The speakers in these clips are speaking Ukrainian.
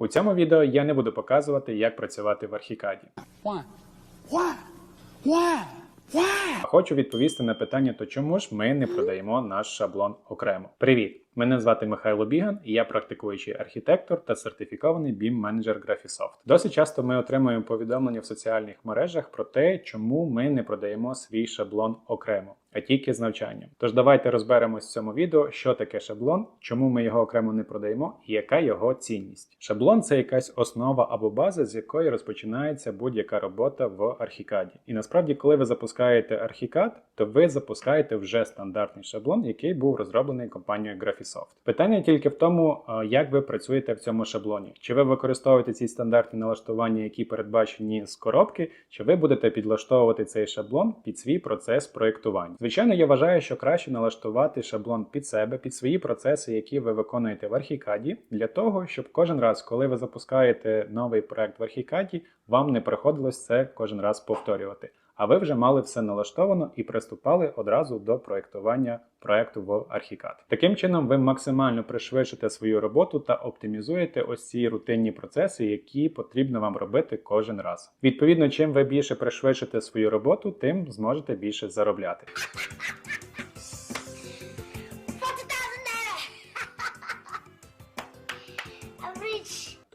У цьому відео я не буду показувати, як працювати в Архікаді. Why? Why? Why? Why? А Хочу відповісти на питання, то чому ж ми не продаємо наш шаблон окремо. Привіт! Мене звати Михайло Біган, і я практикуючий архітектор та сертифікований BIM менеджер Graphisoft. Досить часто ми отримуємо повідомлення в соціальних мережах про те, чому ми не продаємо свій шаблон окремо, а тільки з навчанням. Тож давайте розберемось в цьому відео, що таке шаблон, чому ми його окремо не продаємо і яка його цінність. Шаблон це якась основа або база, з якої розпочинається будь-яка робота в архікаді. І насправді, коли ви запускаєте архікад, то ви запускаєте вже стандартний шаблон, який був розроблений компанією Graphisoft. Питання тільки в тому, е, як ви працюєте в цьому шаблоні. Чи ви використовуєте ці стандартні налаштування, які передбачені з коробки, чи ви будете підлаштовувати цей шаблон під свій процес проєктування. Звичайно, я вважаю, що краще налаштувати шаблон під себе, під свої процеси, які ви виконуєте в архікаді, для того, щоб кожен раз, коли ви запускаєте новий проект в архікаді, вам не приходилось це кожен раз повторювати. А ви вже мали все налаштовано і приступали одразу до проєктування проекту в архікад. Таким чином, ви максимально пришвидшите свою роботу та оптимізуєте ось ці рутинні процеси, які потрібно вам робити кожен раз. Відповідно, чим ви більше пришвидшите свою роботу, тим зможете більше заробляти.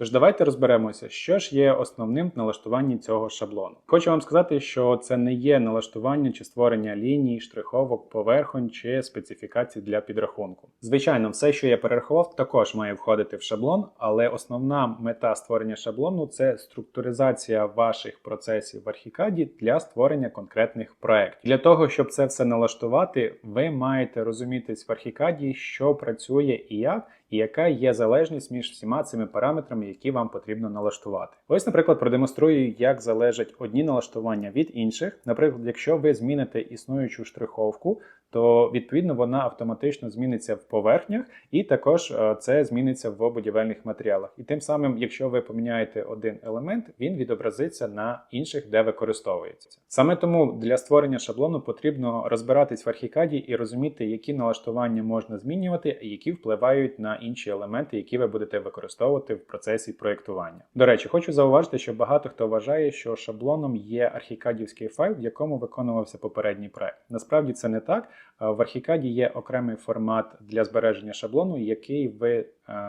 Тож давайте розберемося, що ж є основним в налаштуванні цього шаблону. Хочу вам сказати, що це не є налаштування чи створення ліній, штриховок, поверхонь чи специфікацій для підрахунку. Звичайно, все, що я перерахував, також має входити в шаблон, але основна мета створення шаблону це структуризація ваших процесів в архікаді для створення конкретних проєктів. Для того, щоб це все налаштувати, ви маєте розумітись в архікаді, що працює і як і яка є залежність між всіма цими параметрами, які вам потрібно налаштувати. Ось, наприклад, продемонструю, як залежать одні налаштування від інших. Наприклад, якщо ви зміните існуючу штриховку, то відповідно вона автоматично зміниться в поверхнях, і також е, це зміниться в будівельних матеріалах. І тим самим, якщо ви поміняєте один елемент, він відобразиться на інших, де використовується. Саме тому для створення шаблону потрібно розбиратись в архікаді і розуміти, які налаштування можна змінювати, які впливають на інші елементи, які ви будете використовувати в процесі проєктування. До речі, хочу зауважити, що багато хто вважає, що шаблоном є архікадівський файл, в якому виконувався попередній проект. Насправді це не так. Е, В архікаді є окремий формат для збереження шаблону, який ви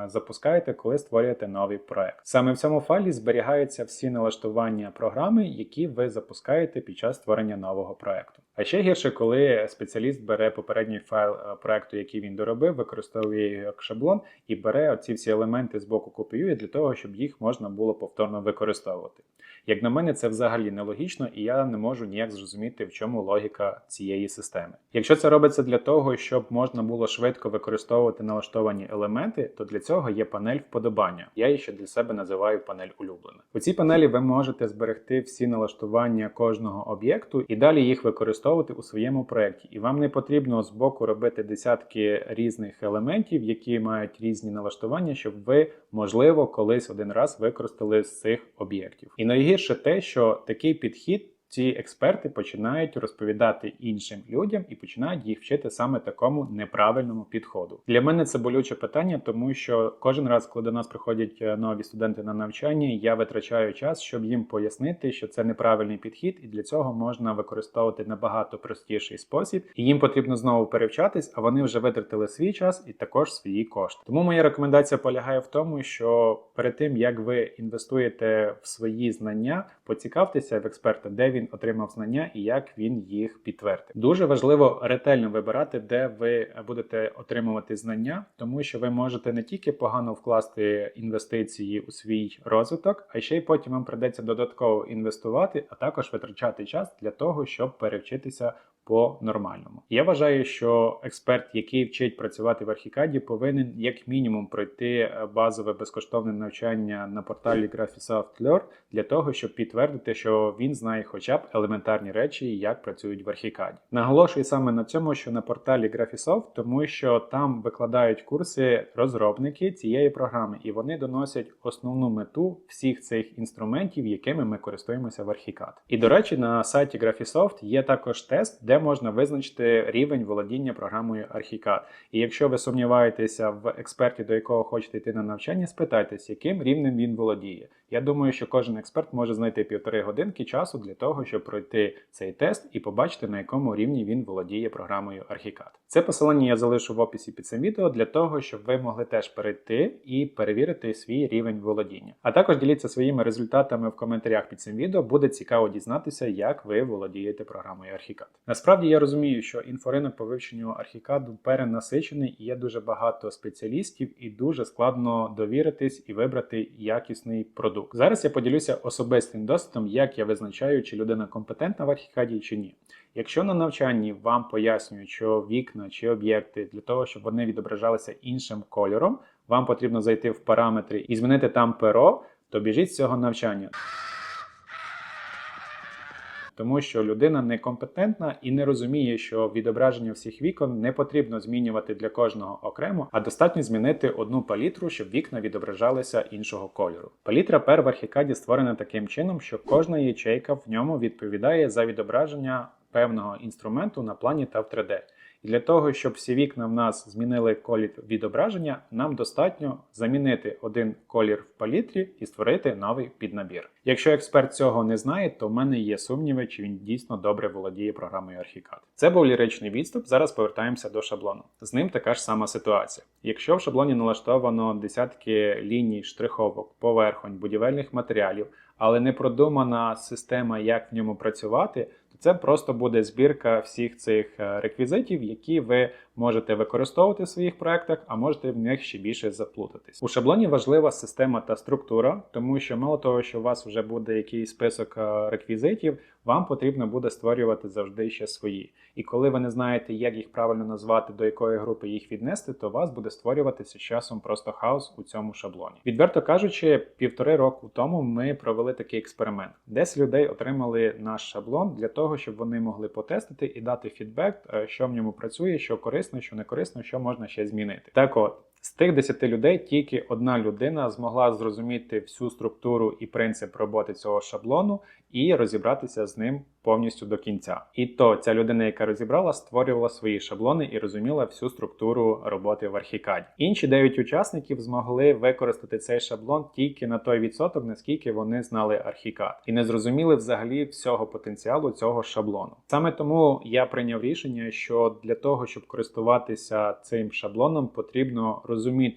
запускаєте, коли створюєте новий проект. Саме в цьому файлі зберігаються всі налаштування програми, які ви запускаєте під час створення нового проекту. А ще гірше, коли спеціаліст бере попередній файл е, проекту, який він доробив, використовує його як шаблон і бере оці всі елементи з боку копіює для того, щоб їх можна було повторно використовувати. Як на мене, це взагалі нелогічно, і я не можу ніяк зрозуміти, в чому логіка цієї системи. Якщо це робиться для того, щоб можна було швидко використовувати налаштовані елементи, то для цього є панель вподобання. Я її ще для себе називаю панель улюблена. У цій панелі ви можете зберегти всі налаштування кожного об'єкту і далі їх використовувати у своєму проєкті. І вам не потрібно з боку робити десятки різних елементів, які мають різні налаштування, щоб ви, можливо, колись один раз використали з цих об'єктів. І найгірше те, що такий підхід. Ці експерти починають розповідати іншим людям і починають їх вчити саме такому неправильному підходу. Для мене це болюче питання, тому що кожен раз, коли до нас приходять е, нові студенти на навчання, я витрачаю час, щоб їм пояснити, що це неправильний підхід, і для цього можна використовувати набагато простіший спосіб, і їм потрібно знову перевчатись, а вони вже витратили свій час і також свої кошти. Тому моя рекомендація полягає в тому, що перед тим як ви інвестуєте в свої знання, поцікавтеся в експерта, де він отримав знання і як він їх підтвердив. Дуже важливо ретельно вибирати, де ви будете отримувати знання, тому що ви можете не тільки погано вкласти інвестиції у свій розвиток, а ще й потім вам придеться додатково інвестувати, а також витрачати час для того, щоб перевчитися по нормальному. Я вважаю, що експерт, який вчить працювати в архікаді, повинен як мінімум пройти е, базове безкоштовне навчання на порталі Graphisoft Learn для того, щоб підтвердити, що він знає хоча б елементарні речі, як працюють в архікаді. Наголошую саме на цьому, що на порталі Graphisoft, тому що там викладають курси розробники цієї програми, і вони доносять основну мету всіх цих інструментів, якими ми користуємося в архікад. І до речі, на сайті Graphisoft є також тест, де де можна визначити рівень володіння програмою Archicad. І якщо ви сумніваєтеся в експерті, до якого хочете йти на навчання, спитайтесь, яким рівнем він володіє. Я думаю, що кожен експерт може знайти півтори годинки часу для того, щоб пройти цей тест і побачити, на якому рівні він володіє програмою Archicad. Це посилання я залишу в описі під цим відео для того, щоб ви могли теж перейти і перевірити свій рівень володіння. А також діліться своїми результатами в коментарях під цим відео. Буде цікаво дізнатися, як ви володієте програмою Archicad. Насправді я розумію, що інфоринок по вивченню Archicad перенасичений і є дуже багато спеціалістів, і дуже складно довіритись і вибрати якісний продукт. Зараз я поділюся особистим досвідом, як я визначаю, чи людина компетентна в Archicad чи ні. Якщо на навчанні вам пояснюють, що вікна чи об'єкти для того, щоб вони відображалися іншим кольором, вам потрібно зайти в параметри і змінити там перо, то біжіть з цього навчання. Тому що людина некомпетентна і не розуміє, що відображення всіх вікон не потрібно змінювати для кожного окремо, а достатньо змінити одну палітру, щоб вікна відображалися іншого кольору. Палітра пер в архікаді створена таким чином, що кожна ячейка в ньому відповідає за відображення певного інструменту на плані та в 3D. Для того, щоб всі вікна в нас змінили колір відображення, нам достатньо замінити один колір в палітрі і створити новий піднабір. Якщо експерт цього не знає, то в мене є сумніви, чи він дійсно добре володіє програмою Archicad. Це був ліричний відступ. Зараз повертаємося до шаблону. З ним така ж сама ситуація. Якщо в шаблоні налаштовано десятки ліній, штриховок, поверхонь, будівельних матеріалів, але не продумана система, як в ньому працювати, це просто буде збірка всіх цих е, реквізитів, які ви можете використовувати в своїх проектах, а можете в них ще більше заплутатись. У шаблоні важлива система та структура, тому що мало того, що у вас вже буде якийсь список е, реквізитів, вам потрібно буде створювати завжди ще свої. І коли ви не знаєте, як їх правильно назвати, до якої групи їх віднести, то у вас буде створюватися з часом просто хаос у цьому шаблоні. Відверто кажучи, півтори року тому ми провели такий експеримент. 10 людей отримали наш шаблон для того, щоб вони могли потестити і дати фідбек, е, що в ньому працює, що корисно, що не корисно, що можна ще змінити. Так от. З тих 10 людей тільки одна людина змогла зрозуміти всю структуру і принцип роботи цього шаблону і розібратися з ним повністю до кінця. І то ця людина, яка розібрала, створювала свої шаблони і розуміла всю структуру роботи в Archicad. Інші 9 учасників змогли використати цей шаблон тільки на той відсоток, наскільки вони знали Archicad. і не зрозуміли взагалі всього потенціалу цього шаблону. Саме тому я прийняв рішення, що для того, щоб користуватися цим шаблоном, потрібно розуміти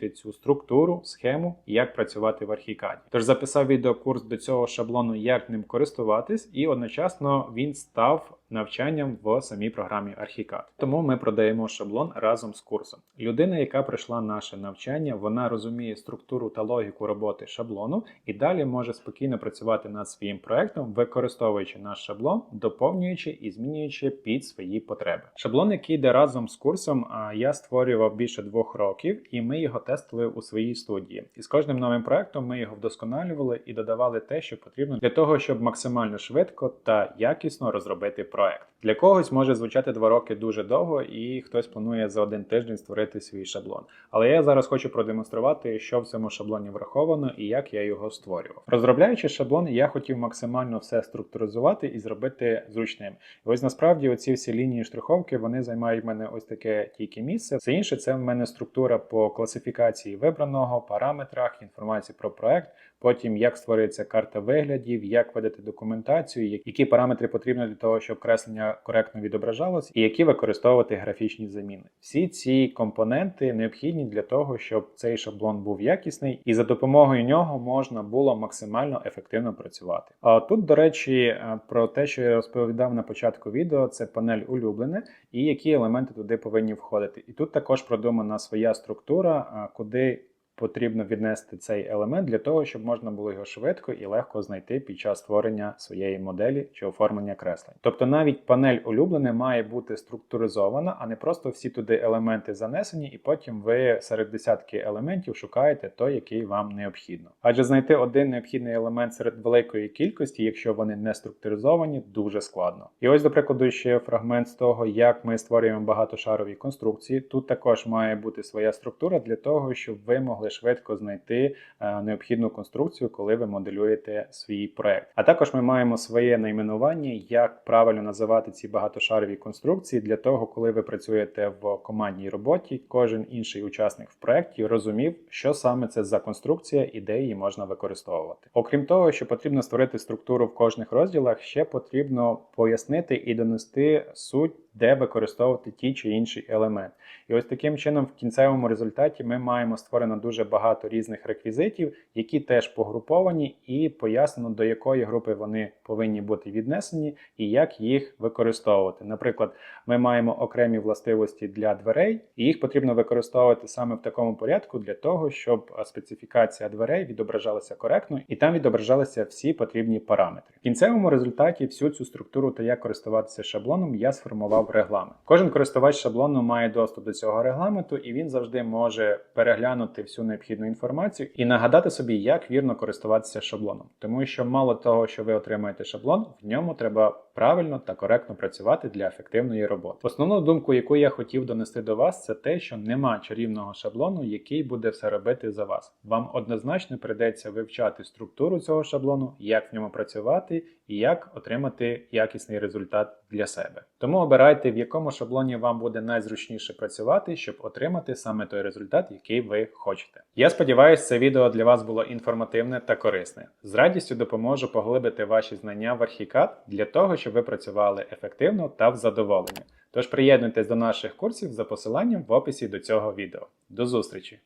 цю структуру, схему і як працювати в архікаді. Тож записав відеокурс до цього шаблону, як ним користуватись, і одночасно він став навчанням в самій програмі Archicad. Тому ми продаємо шаблон разом з курсом. Людина, яка пройшла наше навчання, вона розуміє структуру та логіку роботи шаблону і далі може спокійно працювати над своїм проектом, використовуючи наш шаблон, доповнюючи і змінюючи під свої потреби. Шаблон, який йде разом з курсом, я створював більше двох років, і ми його тестили у своїй студії. І з кожним новим проектом ми його вдосконалювали і додавали те, що потрібно для того, щоб максимально швидко та якісно розробити проект. Для когось може звучати два роки дуже довго, і хтось планує за один тиждень створити свій шаблон. Але я зараз хочу продемонструвати, що в цьому шаблоні враховано і як я його створював. Розробляючи шаблон, я хотів максимально все структуризувати і зробити зручним. І ось насправді оці всі лінії штриховки вони займають в мене ось таке тільки місце. Все інше це в мене структура по класифікації вибраного, параметрах, інформації про проект. Потім як створюється карта виглядів, як ведете документацію, які параметри потрібні для того, щоб креслення коректно відображалось, і які використовувати графічні заміни. Всі ці компоненти необхідні для того, щоб цей шаблон був якісний, і за допомогою нього можна було максимально ефективно працювати. А тут, до речі, е, про те, що я розповідав на початку відео, це панель улюблене і які елементи туди повинні входити. І тут також продумана своя структура, е, куди потрібно віднести цей елемент для того, щоб можна було його швидко і легко знайти під час створення своєї моделі чи оформлення креслень. Тобто навіть панель улюблене має бути структуризована, а не просто всі туди елементи занесені, і потім ви серед десятки елементів шукаєте той, який вам необхідно. Адже знайти один необхідний елемент серед великої кількості, якщо вони не структуризовані, дуже складно. І ось, до прикладу, ще фрагмент з того, як ми створюємо багатошарові конструкції. Тут також має бути своя структура для того, щоб ви могли змогли швидко знайти е, необхідну конструкцію, коли ви моделюєте свій проект. А також ми маємо своє найменування, як правильно називати ці багатошарові конструкції для того, коли ви працюєте в командній роботі, кожен інший учасник в проекті розумів, що саме це за конструкція і де її можна використовувати. Окрім того, що потрібно створити структуру в кожних розділах, ще потрібно пояснити і донести суть, де використовувати ті чи інший елемент. І ось таким чином, в кінцевому результаті, ми маємо створено дуже багато різних реквізитів, які теж погруповані, і пояснено, до якої групи вони повинні бути віднесені і як їх використовувати. Наприклад, ми маємо окремі властивості для дверей, і їх потрібно використовувати саме в такому порядку для того, щоб специфікація дверей відображалася коректно і там відображалися всі потрібні параметри. В кінцевому результаті всю цю структуру та як користуватися шаблоном я сформував регламент. Кожен користувач шаблону має доступ до цього регламенту, і він завжди може переглянути всю необхідну інформацію і нагадати собі, як вірно користуватися шаблоном. Тому що мало того, що ви отримаєте шаблон, в ньому треба правильно та коректно працювати для ефективної роботи. Основну думку, яку я хотів донести до вас, це те, що нема чарівного шаблону, який буде все робити за вас. Вам однозначно прийдеться вивчати структуру цього шаблону, як в ньому працювати і як отримати якісний результат для себе. Тому обирайте, в якому шаблоні вам буде найзручніше працювати, щоб отримати саме той результат, який ви хочете. Я сподіваюся, це відео для вас було інформативне та корисне. З радістю допоможу поглибити ваші знання в архікад для того, щоб ви працювали ефективно та в задоволенні. Тож приєднуйтесь до наших курсів за посиланням в описі до цього відео. До зустрічі!